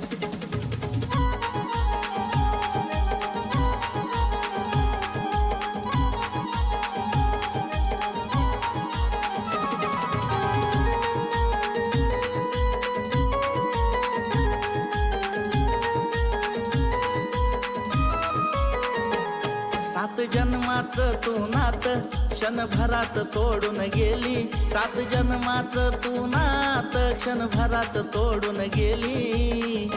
Podcast. सात जन्माच तू नात क्षणभरात तोडून गेली. सात जन्माच तू नात क्षणभरात तोडून गेली.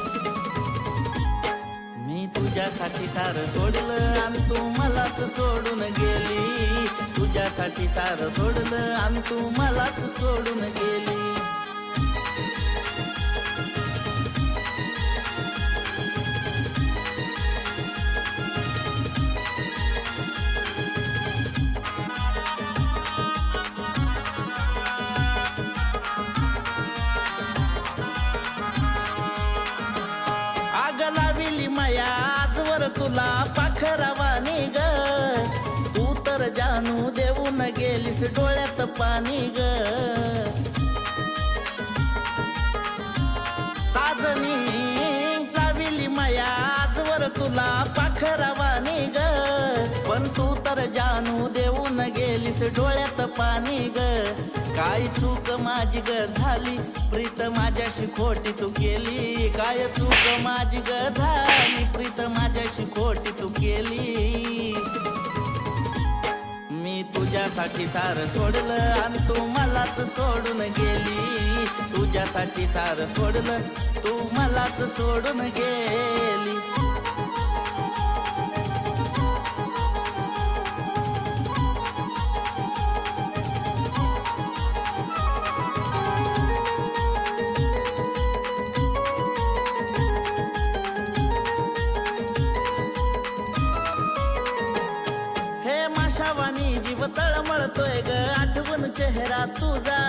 मी तुझ्यासाठी सार सोडलं आणि तू मलाच सोडून गेली. तुझ्यासाठी सार सोडलं आणि तू मलाच सोडून गेली. तुला पाखरावानी ग तू तर जानू देऊन गेलीस डोळ्यात पाणी ग. साजनी देऊन गेलीस डोळ्यात पाणी ग. काय चूक माझी ग झाली? प्रीत माझ्याशी खोटी तू केली. काय चूक माझी ग झाली? प्रीत माझ्याशी खोटी तू केली. मी तुझ्यासाठी सार सोडलं आणि तू मलाच सोडून गेली. तुझ्यासाठी सार सोडलं तू मलाच सोडून गेली. जीव तळमळतोय ग आठवण चेहरा तुझा.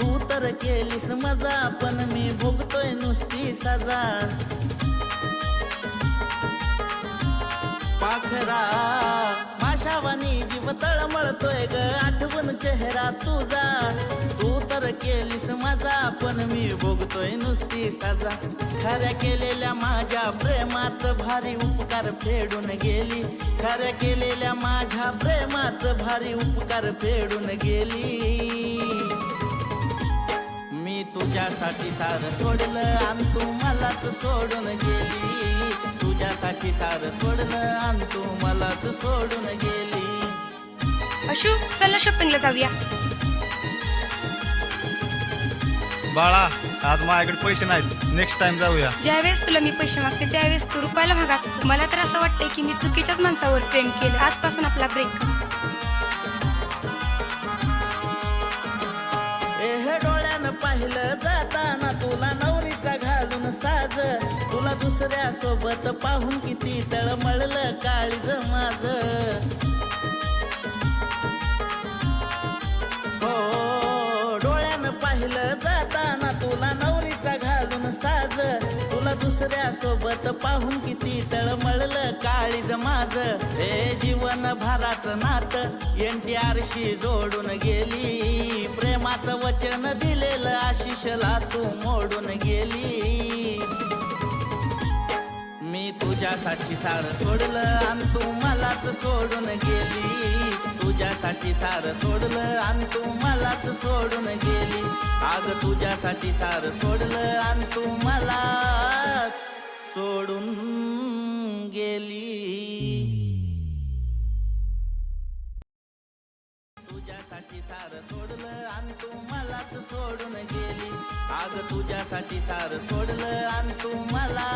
तू तर केलीस मजा पण मी भोगतोय नुसती सजा. पाखरा नावानी जीव तळमळतोय ग. आठवण चेहरा तुझा. तू तर केलीस मजा पण मी भोगतोय नुसती सजा. खऱ्या केलेल्या माझ्या प्रेमात भारी उपकार फेडून गेली. खऱ्या केलेल्या माझ्या प्रेमात भारी उपकार फेडून गेली. मी तुझ्यासाठी सार सोडलं आणि तू मलाच सोडून गेली. तुझ्यासाठी सार सोडलं आणि तू मलाच सोडून गेली. अशू चल शॉपिंगला जाऊया. बाळा आज माझ्याकडे पैसे नाहीत. नेक्स्ट टाइम जाऊया. ज्यावेळेस तुला मी पैसे मागते त्यावेळेस तू रुपयाला भागात मला तर असं वाटतंय की मी चुकीच्याच माणसावर प्रेम केलं. आजपासून आपला ब्रेक दुसऱ्या सोबत पाहून किती तळमळलं काळीज माझ. हो डोळ्यानं पाहिलं जाताना तुला नवरीचा घालून साज. तुला दुसऱ्या सोबत पाहून किती तळमळलं काळीज माझ. हे जीवन भाराचं नात एन टी आरशी जोडून गेली. प्रेमाचं वचन दिलेलं आशिषला तू मोडून गेली. मी तुझ्यासाठी सार सोडलं आणि तू मलाच सोडून गेली. तुझ्यासाठी सार सोडलं आणि तू मलाच सोडून गेली. आग तुझ्यासाठी सार सोडलं आणि तू मला सोडून गेली. तुझ्यासाठी सार सोडलं आणि तू मलाच सोडून गेली. आग तुझ्यासाठी सार सोडलं आणि तू मला